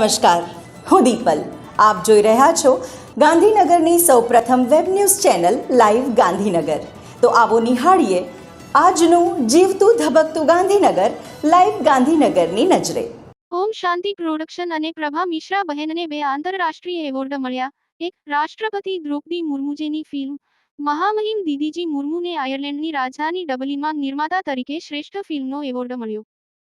નમસ્કાર, હું દીપલ. આપ જોઈ રહ્યા છો ગાંધીનગરની સૌપ્રથમ web news channel live Gandhinagar. તો આવો નિહાળીએ આજનું જીવતું ધબકતું ગાંધીનગર, લાઈવ ગાંધીનગરની નજરે. ઓમ શાંતિ પ્રોડક્શન અને પ્રભા મિશ્રા બહેનને બે આંતરરાષ્ટ્રીય એવોર્ડ મળ્યા. એક રાષ્ટ્રપતિ દ્રૌપદી મુર્મુજીની ફિલ્મ મહામહિમ દીદીજી મુર્મુને આયર્લેન્ડની રાજધાની ડબલીમાં નિર્માતા તરીકે શ્રેષ્ઠ ફિલ્મનો એવોર્ડ મળ્યો.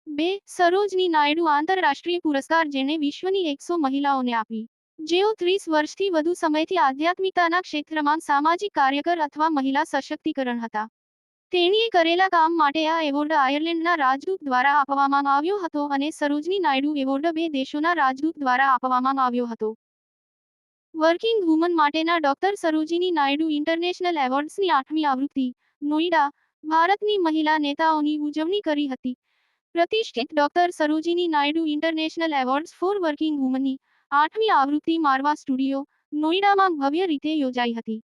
બે, સરોજની નાયડુ આંતરરાષ્ટ્રીય પુરસ્કાર જેને વિશ્વની એકસો મહિલાઓને આપી. જેઓ ત્રીસ વર્ષથી વધુ સમયથી આધ્યાત્મિકતાના ક્ષેત્રમાં સામાજિક કાર્યકર અથવા મહિલા સશક્તિકરણ હતા. તેણીએ કરેલા કામ માટે આ એવોર્ડ આયર્લેન્ડના રાજદૂત દ્વારા આપવામાં આવ્યો હતો અને સરોજની નાયડુ એવોર્ડ બે દેશોના રાજદૂત દ્વારા આપવામાં આવ્યો હતો. વર્કિંગ વુમન માટેના ડોક્ટર સરોજીની નાયડુ ઇન્ટરનેશનલ એવોર્ડ્સની આઠમી આવૃત્તિ, નોઈડા, ભારતની મહિલા નેતાઓની ઉજવણી કરી હતી. પ્રતિષ્ઠિત doctor Sarojini Naidu international awards for working વુમનની આઠમી આવૃત્તિ મારવા સ્ટુડિયો નોઈડામાં ભવ્ય રીતે યોજાઈ હતી.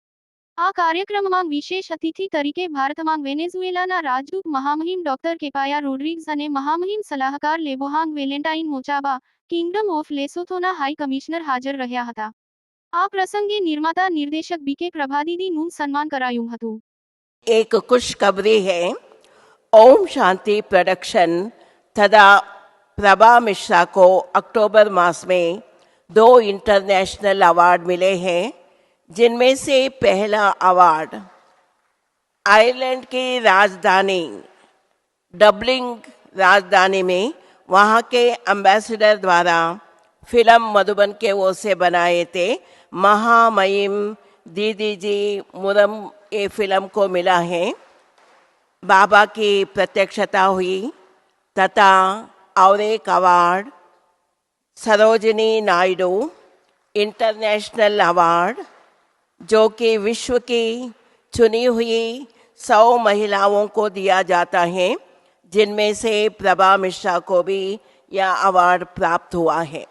આ કાર્યક્રમમાં વિશેષ અતિથિ તરીકે ભારતમાં વેનેઝુએલાના રાજદૂત મહામહિમ ડોક્ટર કેપાયા રોડ્રિગ્સ અને મહામહિમ સલાહકાર Lebohang Valentine Mochaba, kingdom of લેસોથોના high commissioner હાજર રહ્યા હતા. આ પ્રસંગે નિર્માતા નિર્દેશક બીકે પ્રભાદીદીનું સન્માન કરાયું હતું. એક ખુશખબરી હૈ. ओम शांति प्रोडक्शन तथा प्रभा मिश्रा को अक्टूबर मास में दो इंटरनेशनल अवार्ड मिले हैं, जिनमें से पहला अवार्ड आयरलैंड की राजधानी डबलिंग राजधानी में वहाँ के एम्बेसडर द्वारा फ़िल्म मधुबन के ओर से बनाए थे। महामहिम दीदी जी मुरम ये फ़िल्म को मिला है। बाबा की प्रत्यक्षता हुई तथा और एक award Sarojini Naidu international award जो कि विश्व की चुनी हुई सौ महिलाओं को दिया जाता है जिनमें से प्रभा मिश्रा को भी यह अवार्ड प्राप्त हुआ है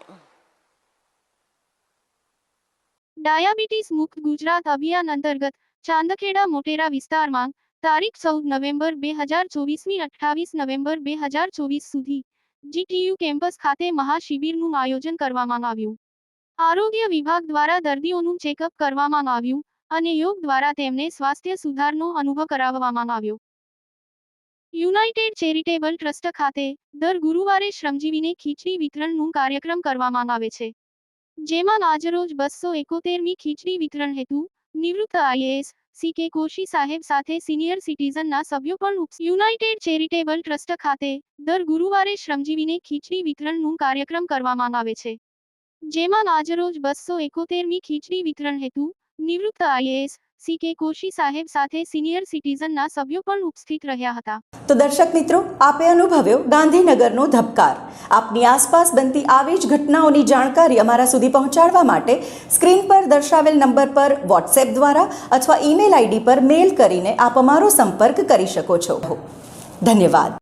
ડાયાબિટીસ મુક્ત ગુજરાત અભિયાન અંતર્ગત ચાંદખેડા મોટેરા વિસ્તારમાં તારીખ ચૌદ નવેમ્બર બે હજાર ચોવીસની અઠ્ઠાવીસ નવેમ્બર બે હજાર ચોવીસ સુધી જીટીયુ કેમ્પસ ખાતે મહાશિબિરનું આયોજન કરવામાં આવ્યું. આરોગ્ય વિભાગ દ્વારા દર્દીઓનું ચેકઅપ કરવામાં આવ્યું અને યોગ દ્વારા તેમને સ્વાસ્થ્ય સુધારનો અનુભવ કરાવવામાં આવ્યો. યુનાઇટેડ ચેરિટેબલ ટ્રસ્ટ ખાતે દર ગુરુવારે શ્રમજીવીને ખીચડી વિતરણનું કાર્યક્રમ કરવામાં આવે છે. જેમાં આજરોજ બસો એકોતેરમી ખીચડી વિતરણ હેતુ, નિવૃત્ત આઈએએસ સી કે કોશી સાહેબ સાથે સિનિયર સિટીઝનના સભ્યો પણ યુનાઇટેડ ચેરિટેબલ ટ્રસ્ટ ખાતે દર ગુરુવારે શ્રમજીવીને ખીચડી વિતરણનું કાર્યક્રમ કરવામાં આવે છે. જેમાં આજરોજ બસો એકોતેરમી ખીચડી વિતરણ હેતુ, નિવૃત્ત આઈએએસ સી કે કોશી સાહેબ સાથે સિનિયર સિટીઝનના સભ્યો પણ ઉપસ્થિત રહ્યા હતા. તો દર્શક મિત્રો, આપે અનુભવ્યો ગાંધીનગરનો ધબકાર. આપની આસપાસ બનતી આવી જ ઘટનાઓની જાણકારી અમારા સુધી પહોંચાડવા માટે સ્ક્રીન પર દર્શાવેલ નંબર પર વોટ્સએપ દ્વારા અથવા ઈમેલ આઈડી પર મેલ કરીને આપ અમારો સંપર્ક કરી શકો છો. ધન્યવાદ.